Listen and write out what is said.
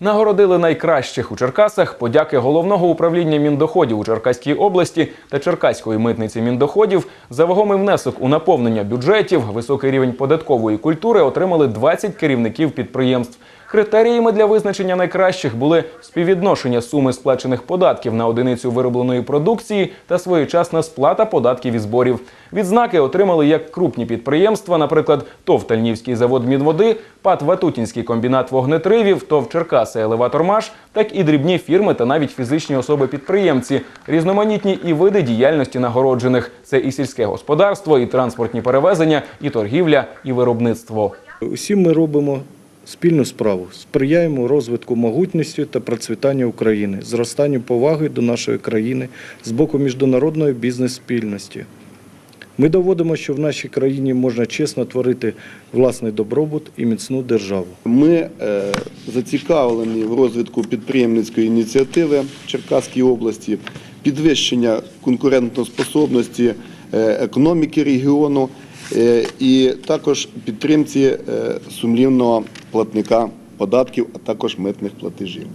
Нагородили найкращих у Черкасах подяки головного управління міндоходів у Черкаській області та Черкаської митниці міндоходів за вагомий внесок у наповнення бюджетів, високий рівень податкової культури отримали 20 керівників підприємств. Критеріями для визначення найкращих були співвідношення суми сплачених податків на одиницю виробленої продукції та своєчасна сплата податків і зборів. Відзнаки отримали як крупні підприємства, наприклад, ТОВ Тальнівський завод Мінводи, ПАТ Ватутінський комбінат вогнетривів, ТОВ Черкаси Елеватормаш, так і дрібні фірми та навіть фізичні особи-підприємці, різноманітні і види діяльності нагороджених. Це і сільське господарство, і транспортні перевезення, і торгівля, і виробництво. Усі ми робимо спільну справу, сприяємо розвитку могутності та процвітання України, зростанню поваги до нашої країни з боку міжнародної бізнес-спільності. Ми доводимо, що в нашій країні можна чесно творити власний добробут і міцну державу. Ми е, зацікавлені в розвитку підприємницької ініціативи Черкаській області, підвищення конкурентоспособності е, економіки регіону е, і також підтримці сумлінного платника податків, а також митних платежів.